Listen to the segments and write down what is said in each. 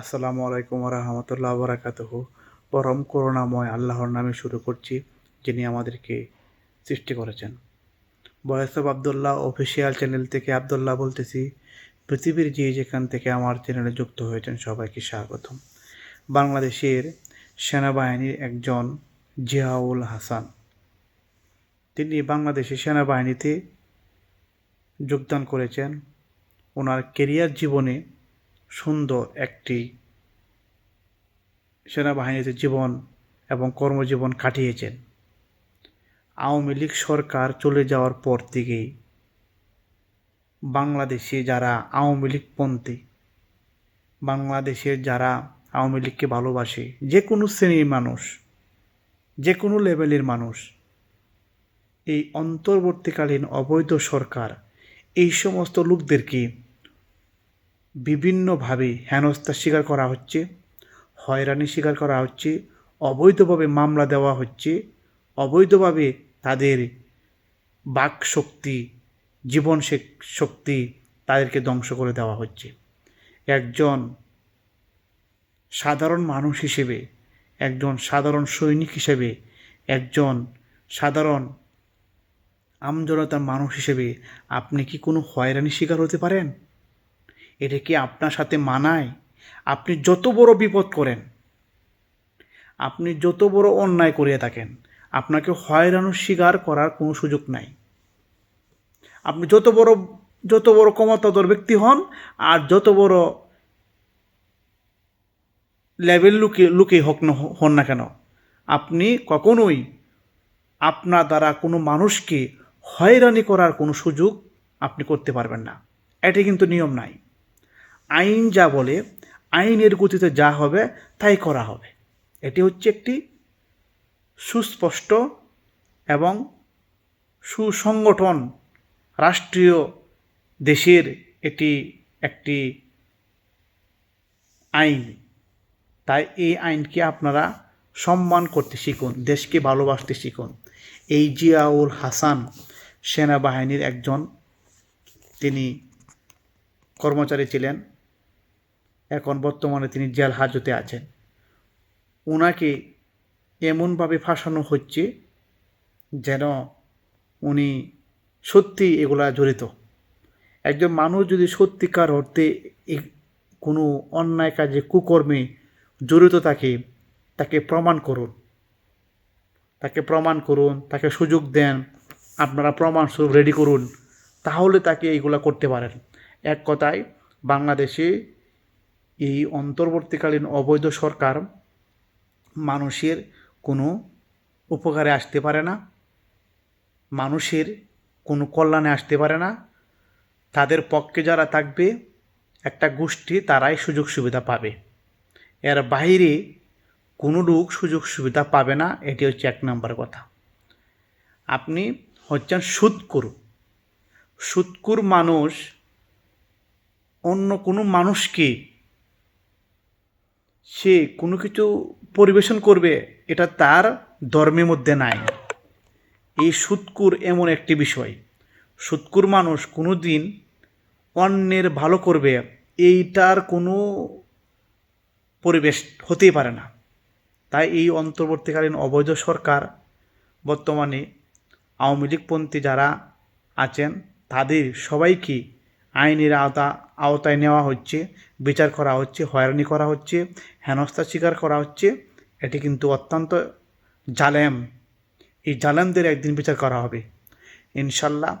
আসসালামু আলাইকুম রহমতুল্লাহ বরাকাতহ। পরম করুণাময় আল্লাহর নামে শুরু করছি, যিনি আমাদেরকে সৃষ্টি করেছেন। বয়স অফ আবদুল্লাহ অফিসিয়াল চ্যানেল থেকে আবদুল্লাহ বলতেছি, পৃথিবীর যে যেখান থেকে আমার চ্যানেলে যুক্ত হয়েছেন সবাইকে স্বাগতম। বাংলাদেশের সেনাবাহিনীর একজন জিয়াউল হাসান। তিনি বাংলাদেশের সেনাবাহিনীতে যোগদান করেছেন। ওনার কেরিয়ার জীবনে সুন্দর একটি সেনাবাহিনীতে জীবন এবং কর্মজীবন কাটিয়েছেন। আওয়ামী লীগ সরকার চলে যাওয়ার পর থেকেই বাংলাদেশে যারা আওয়ামী লীগপন্থী বাংলাদেশের যারা আওয়ামী লীগকে ভালোবাসে, যে কোনো শ্রেণির মানুষ, যে কোনো লেভেলের মানুষ, এই অন্তর্বর্তীকালীন অবৈধ সরকার, এই সমস্ত লোকদেরকে বিভিন্নভাবে হেনস্থার শিকার করা হচ্ছে, হয়রানি শিকার করা হচ্ছে, অবৈধভাবে মামলা দেওয়া হচ্ছে, অবৈধভাবে তাদের বাক শক্তি জীবন শক্তি তাদেরকে ধ্বংস করে দেওয়া হচ্ছে। একজন সাধারণ মানুষ হিসেবে, একজন সাধারণ সৈনিক হিসেবে, একজন সাধারণ আমজনতার মানুষ হিসেবে আপনি কি কোনো হয়রানি শিকার হতে পারেন? এটা কি আপনার সাথে মানায়? আপনি যত বড় বিপদ করেন, আপনি যত বড় অন্যায় করিয়া থাকেন, আপনাকে হয়রানোর শিকার করার কোনো সুযোগ নাই। আপনি যত বড় যত বড় ক্ষমতাধর ব্যক্তি হন আর যত বড় লেভেল লুকে লুকে হোক না, হন না কেন, আপনি কখনোই আপনার দ্বারা কোনো মানুষকে হয়রানি করার কোনো সুযোগ আপনি করতে পারবেন না। এটি কিন্তু নিয়ম নাই। আইন যা বলে, আইনের গতিতে যা হবে, তাই করা হবে। এটি হচ্ছে একটি সুস্পষ্ট এবং সুসংগঠন রাষ্ট্রীয় দেশের এটি একটি আইন। তাই এই আইনকে আপনারা সম্মান করতে শিখুন, দেশকে ভালোবাসতে শিখুন। এই জিয়াউল হাসান সেনাবাহিনীর একজন, তিনি কর্মচারী ছিলেন। এখন বর্তমানে তিনি জেল হাজতে আছেন। ওনাকে এমনভাবে ফাঁসানো হচ্ছে যেন উনি সত্যি এগুলা জড়িত। একজন মানুষ যদি সত্যিকার অর্থে কোনো অন্যায় কাজে, কুকর্মে জড়িত থাকে, তাকে প্রমাণ করুন। তাকে প্রমাণ করুন, তাকে সুযোগ দেন, আপনারা প্রমাণস্বরূপ রেডি করুন, তাহলে তাকে এইগুলা করতে পারেন। এক কথায়, বাংলাদেশে এই অন্তর্বর্তীকালীন অবৈধ সরকার মানুষের কোনো উপকারে আসতে পারে না, মানুষের কোনো কল্যাণে আসতে পারে না। তাদের পক্ষে যারা থাকবে, একটা গোষ্ঠী তারাই সুযোগ সুবিধা পাবে। এর বাইরে কোনো লোক সুযোগ সুবিধা পাবে না, এটি হচ্ছে এক নম্বর কথা। আপনি হচ্ছেন সুদকুর সুৎকুর মানুষ অন্য কোনো মানুষকে সে কোনো কিছু পরিবেশন করবে, এটা তার ধর্মের মধ্যে নাই। এই সুৎকুর এমন একটি বিষয়। সুৎকুর মানুষ কোনো দিন অন্যের ভালো করবে, এইটার কোনো পরিবেশ হতেই পারে না। তাই এই অন্তর্বর্তীকালীন অবৈধ সরকার বর্তমানে আওয়ামী লীগপন্থী যারা আছেন, তাদের সবাইকে আইনের আওতা, আওতায় নেওয়া হচ্ছে, বিচার করা হচ্ছে, হয়রানি করা হচ্ছে হেনস্থার শিকার করা হচ্ছে, এটি কিন্তু অত্যন্ত জালেম। এই জালেমদের একদিন বিচার করা হবে। ইনশাল্লাহ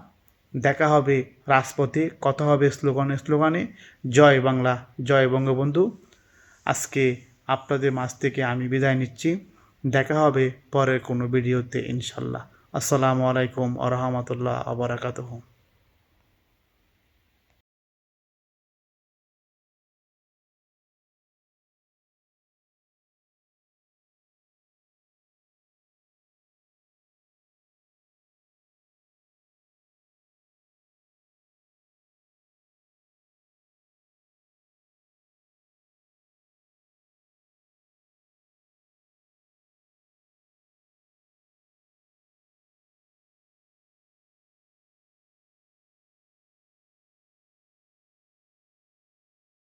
দেখা হবে রাজপথে, কথা হবে স্লোগানে স্লোগানে। জয় বাংলা, জয় বঙ্গবন্ধু। আজকে আপনাদের মাঝ থেকে আমি বিদায় নিচ্ছি। দেখা হবে পরের কোনো ভিডিওতে ইনশাল্লাহ। আসসালামু আলাইকুম আ রহমতুল্লাহ আবরাকাতহ